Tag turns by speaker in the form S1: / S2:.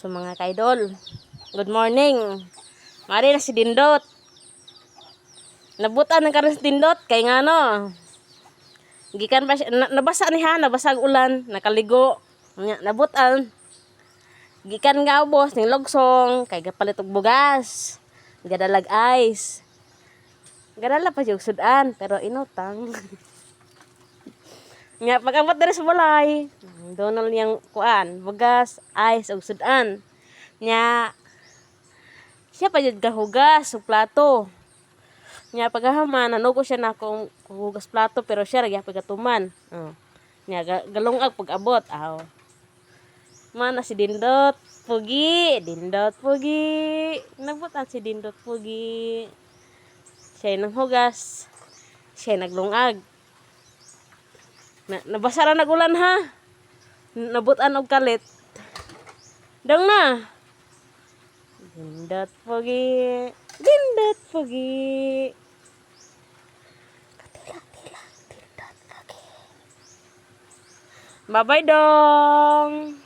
S1: So mga kaidol, good morning. Mari na si Dindot. Nabutan ng karon si Dindot kay nga no. Gikan pa siya, na, nabasa ni nabasa ulan, nakaligo. Nabutan. Gikan nga ubos ning logsong kay gapalit og bugas. Gadalag ice. Gadala pa yung sudan, pero inutang. Nga, pag-abot rin sa balay, donal niyang kuan, bugas, ice, ug sudan. Nya, siya pa yun kahugas, ug plato. Nya, paghaman, nanugo siya na akong hugas plato, pero siya nagya pagatuman. Oh. Nya, ga- galungag pag-abot. Aw. Mana si Dindot, Pugi, Dindot, Pugi. Nabutan si Dindot, Pugi. Siya nang hugas. Siya naglungag. Na, nabasa na nagulan ha. Nabutan og kalit. Dang na. Dindot pogi. Dindot pogi. Bye-bye dong.